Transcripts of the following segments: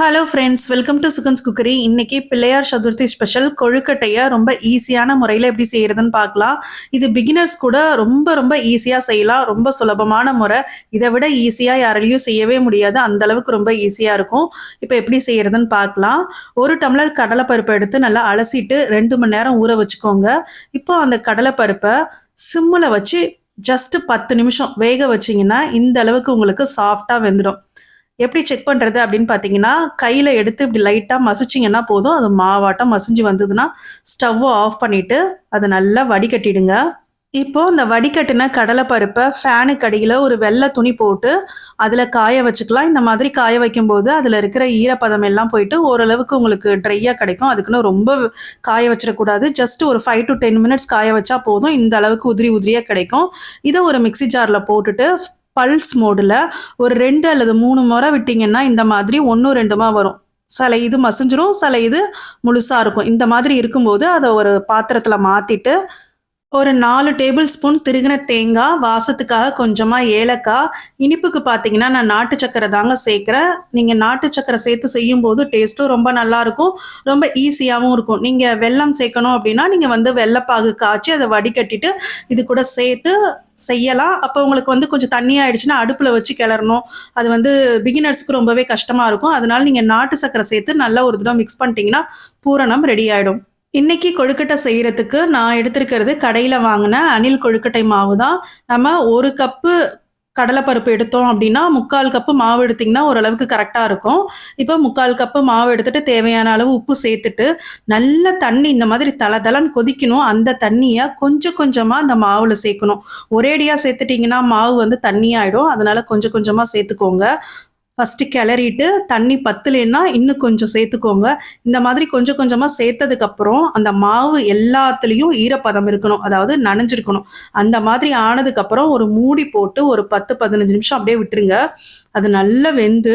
Hello friends welcome to Sugan's cookery இன்னைக்கு Pillaiyar Chaturthi special கொழுக்கட்டையை ரொம்ப ஈஸியான முறையில் எப்படி செய்யறதுன்னு பார்க்கலாம். இது பிகினர்ஸ் கூட ரொம்ப ரொம்ப ஈஸியாக செய்யலாம். ரொம்ப சுலபமான முறை. இதை விட ஈஸியாக யாராலையும் செய்யவே முடியாது. அந்த அளவுக்கு ரொம்ப ஈஸியாக இருக்கும். இப்போ எப்படி செய்யறதுன்னு பார்க்கலாம். ஒரு டம்ளர் கடலைப்பருப்பை எடுத்து நல்லா அலசிட்டு ரெண்டு மணி நேரம் ஊற வச்சுக்கோங்க. இப்போ அந்த கடலைப்பருப்பை சிம்மில் வச்சு ஜஸ்ட் பத்து நிமிஷம் வேக வச்சிங்கன்னா இந்த அளவுக்கு உங்களுக்கு சாஃப்டாக வெந்துடும். எப்படி செக் பண்ணுறது அப்படின்னு பார்த்தீங்கன்னா கையில் எடுத்து இப்படி லைட்டாக மசிச்சிங்கன்னா போதும். அது மாவாட்டம் மசிஞ்சு வந்ததுன்னா ஸ்டவ்வை ஆஃப் பண்ணிவிட்டு அதை நல்லா வடிகட்டிடுங்க. இப்போ இந்த வடிகட்டின கடலைப்பருப்பை ஃபேனுக்கு அடியில் ஒரு வெள்ளை துணி போட்டு அதில் காய வச்சுக்கலாம். இந்த மாதிரி காய வைக்கும்போது அதில் இருக்கிற ஈரப்பதம் எல்லாம் போயிட்டு ஓரளவுக்கு உங்களுக்கு ட்ரையாக கிடைக்கும். அதுக்குன்னு ரொம்ப காய வச்சிடக்கூடாது. ஜஸ்ட் ஒரு ஃபைவ் டு டென் மினிட்ஸ் காய வச்சா போதும். இந்த அளவுக்கு உதிரி உதிரியாக கிடைக்கும். இதை ஒரு மிக்சி ஜாரில் போட்டுட்டு பல்ஸ் மோடில் ஒரு ரெண்டு அல்லது மூணு முறை விட்டிங்கன்னா இந்த மாதிரி ஒன்றும் ரெண்டுமா வரும். சில இது மசிஞ்சிரும் சில இது முழுசாக இருக்கும். இந்த மாதிரி இருக்கும்போது அதை ஒரு பாத்திரத்தில் மாற்றிட்டு ஒரு நாலு டேபிள் ஸ்பூன் திருகின தேங்காய் வாசத்துக்காக கொஞ்சமாக ஏலக்காய். இனிப்புக்கு பார்த்தீங்கன்னா நான் நாட்டு சக்கரை தாங்க சேர்க்குறேன். நீங்கள் நாட்டு சக்கரை சேர்த்து செய்யும் போது டேஸ்ட்டும் ரொம்ப நல்லாயிருக்கும் ரொம்ப ஈஸியாகவும் இருக்கும். நீங்கள் வெல்லம் சேர்க்கணும் அப்படின்னா நீங்கள் வந்து வெள்ளப்பாகு காய்ச்சி அதை வடிகட்டிட்டு இது கூட சேர்த்து செய்யலாம். அப்போ உங்களுக்கு வந்து கொஞ்சம் தண்ணி ஆயிடுச்சுன்னா அடுப்பில் வச்சு கிளறணும். அது வந்து பிகினர்ஸுக்கு ரொம்பவே கஷ்டமாக இருக்கும். அதனால நீங்கள் நாட்டு சக்கரை சேர்த்து நல்லா ஒரு தடவை மிக்ஸ் பண்ணிட்டீங்கன்னா பூரணம் ரெடி ஆகிடும் இன்னைக்கு கொழுக்கட்டை செய்யறதுக்கு நான் எடுத்திருக்கிறது கடையில் வாங்கின அணில் கொழுக்கட்டை மாவு தான் நம்ம ஒரு கப்பு கடலைப்பருப்பு எடுத்தோம் அப்படின்னா முக்கால் கப்பு மாவு எடுத்திங்கன்னா ஓரளவுக்கு கரெக்டாக இருக்கும். இப்போ முக்கால் கப்பு மாவு எடுத்துட்டு தேவையான அளவு உப்பு சேர்த்துட்டு நல்ல தண்ணி இந்த மாதிரி தலை தலன்னு கொதிக்கணும். அந்த தண்ணியை கொஞ்சம் கொஞ்சமாக அந்த மாவில் சேர்க்கணும். ஒரேடியாக சேர்த்துட்டிங்கன்னா மாவு வந்து தண்ணியாயிடும். அதனால கொஞ்சம் கொஞ்சமாக சேர்த்துக்கோங்க. ஃபஸ்ட்டு கிளறிட்டு தண்ணி பத்தலைன்னா இன்னும் கொஞ்சம் சேர்த்துக்கோங்க. இந்த மாதிரி கொஞ்சம் கொஞ்சமாக சேர்த்ததுக்கப்புறம் அந்த மாவு எல்லாத்துலேயும் ஈரப்பதம் இருக்கணும். அதாவது நனைஞ்சிருக்கணும். அந்த மாதிரி ஆனதுக்கப்புறம் ஒரு மூடி போட்டு ஒரு பத்து பதினஞ்சு நிமிஷம் அப்படியே விட்டுருங்க. அது நல்லா வெந்து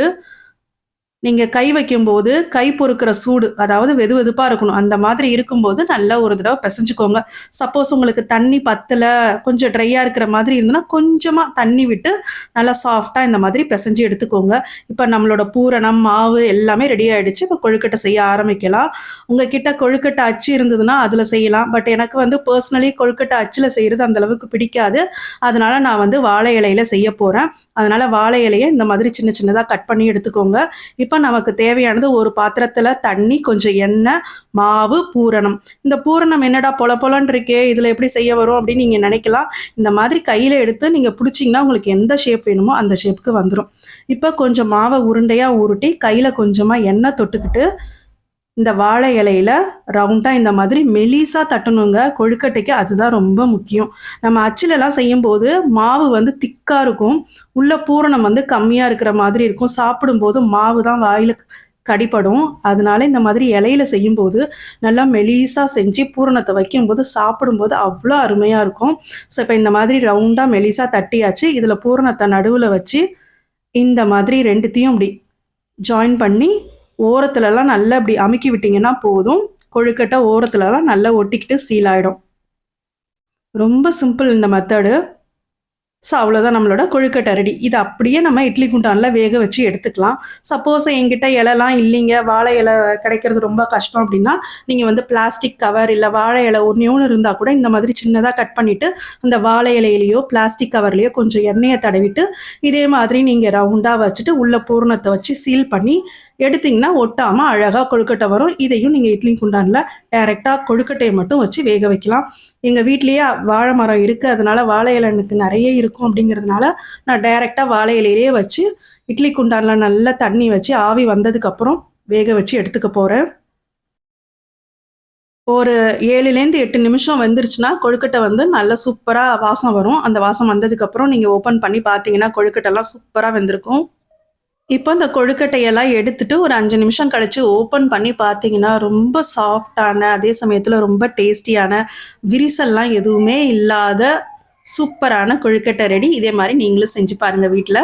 நீங்கள் கை வைக்கும்போது கை பொறுக்கிற சூடு அதாவது வெது வெதுப்பாக இருக்கணும். அந்த மாதிரி இருக்கும்போது நல்லா ஒரு தடவை பிசைஞ்சுக்கோங்க. சப்போஸ் உங்களுக்கு தண்ணி பத்தில் கொஞ்சம் ட்ரையாக இருக்கிற மாதிரி இருந்ததுன்னா கொஞ்சமாக தண்ணி விட்டு நல்லா சாஃப்டாக இந்த மாதிரி பிசைஞ்சு எடுத்துக்கோங்க. இப்போ நம்மளோட பூரணம் மாவு எல்லாமே ரெடி ஆகிடுச்சு இப்போ கொழுக்கட்டை செய்ய ஆரம்பிக்கலாம். உங்ககிட்ட கொழுக்கட்டை அச்சு இருந்ததுன்னா அதில் செய்யலாம். பட் எனக்கு வந்து பர்சனலி கொழுக்கட்டை அச்சில் செய்கிறது அந்தளவுக்கு பிடிக்காது. அதனால நான் வந்து வாழை இலையில் செய்ய போகிறேன் அதனால வாழை இலையை இந்த மாதிரி சின்ன சின்னதாக கட் பண்ணி எடுத்துக்கோங்க. இப்போ நமக்கு தேவையானது ஒரு பாத்திரத்தில் தண்ணி கொஞ்சம் எண்ணெய் மாவு பூரணம். இந்த பூரணம் என்னடா பொல பொலன்னு இருக்கே இதில் எப்படி செய்ய வரும் அப்படின்னு நீங்கள் நினைக்கலாம். இந்த மாதிரி கையில் எடுத்து நீங்கள் பிடிச்சிங்கன்னா உங்களுக்கு எந்த ஷேப் வேணுமோ அந்த ஷேப்புக்கு வந்துடும் இப்போ கொஞ்சம் மாவை உருண்டையாக உருட்டி கையில் கொஞ்சமாக எண்ணெய் தொட்டுக்கிட்டு இந்த வாழை இலையில ரவுண்டாக இந்த மாதிரி மெலிசாக தட்டணுங்க. கொழுக்கட்டைக்கு அதுதான் ரொம்ப முக்கியம். நம்ம அச்சிலெல்லாம் செய்யும்போது மாவு வந்து திக்காக இருக்கும். உள்ள பூரணம் வந்து கம்மியாக இருக்கிற மாதிரி இருக்கும். சாப்பிடும்போது மாவு தான் வாயில் கடிப்படும் அதனால இந்த மாதிரி இலையில செய்யும்போது நல்லா மெலிசாக செஞ்சு பூரணத்தை வைக்கும்போது சாப்பிடும்போது அவ்வளோ அருமையாக இருக்கும். ஸோ இப்போ இந்த மாதிரி ரவுண்டாக மெலிசாக தட்டியாச்சு. இதில் பூரணத்தை நடுவில் வச்சு இந்த மாதிரி ரெண்டுத்தையும் இப்படி ஜாயின் பண்ணி ஓரத்துலலாம் நல்லா இப்படி அமுக்கி விட்டிங்கன்னா போதும். கொழுக்கட்டை ஓரத்துலலாம் நல்லா ஒட்டிக்கிட்டு சீல் ஆகிடும் ரொம்ப சிம்பிள் இந்த மெத்தடு ஸோ அவ்வளோதான் நம்மளோட கொழுக்கட்டை ரெடி இது அப்படியே நம்ம இட்லி குண்டானில் வேக வச்சு எடுத்துக்கலாம். சப்போஸ் எங்கிட்ட இலைலாம் இல்லைங்க. வாழை இலை கிடைக்கிறது ரொம்ப கஷ்டம் அப்படின்னா நீங்கள் வந்து பிளாஸ்டிக் கவர் இல்லை வாழை இலை ஒன்று ஒன்று இருந்தால் கூட இந்த மாதிரி சின்னதாக கட் பண்ணிவிட்டு அந்த வாழை இலையிலையோ பிளாஸ்டிக் கவர்லேயோ கொஞ்சம் எண்ணெயை தடவிட்டு இதே மாதிரி நீங்கள் ரவுண்டாக வச்சுட்டு உள்ள பூர்ணத்தை வச்சு சீல் பண்ணி எடுத்திங்கன்னா ஒட்டாமல் அழகாக கொழுக்கட்டை வரும். இதையும் நீங்கள் இட்லி குண்டானில் டைரெக்டாக கொழுக்கட்டையை மட்டும் வச்சு வேக வைக்கலாம். எங்கள் வீட்லேயே வாழை மரம் இருக்குது அதனால் வாழை இலை எனக்கு நிறைய இருக்கும் அப்படிங்கிறதுனால நான் டைரெக்டாக வாழை இலையிலேயே வச்சு இட்லி குண்டானில் நல்லா தண்ணி வச்சு ஆவி வந்ததுக்கப்புறம் வேக வச்சு எடுத்துக்க போகிறேன் ஒரு ஏழுலேருந்து எட்டு நிமிஷம் வந்துருச்சுன்னா கொழுக்கட்டை வந்து நல்லா சூப்பராக வாசம் வரும். அந்த வாசம் வந்ததுக்கப்புறம் நீங்கள் ஓப்பன் பண்ணி பார்த்தீங்கன்னா கொழுக்கட்டைலாம் சூப்பராக வெந்திருக்கும். இப்போ இந்த கொழுக்கட்டையெல்லாம் எடுத்துட்டு ஒரு அஞ்சு நிமிஷம் கழிச்சு ஓப்பன் பண்ணி பார்த்தீங்கன்னா ரொம்ப சாஃப்டான அதே சமயத்தில் ரொம்ப டேஸ்டியான விரிசல்லாம் எதுவுமே இல்லாத சூப்பரான கொழுக்கட்டை ரெடி இதே மாதிரி நீங்களும் செஞ்சு பாருங்கள் வீட்டில்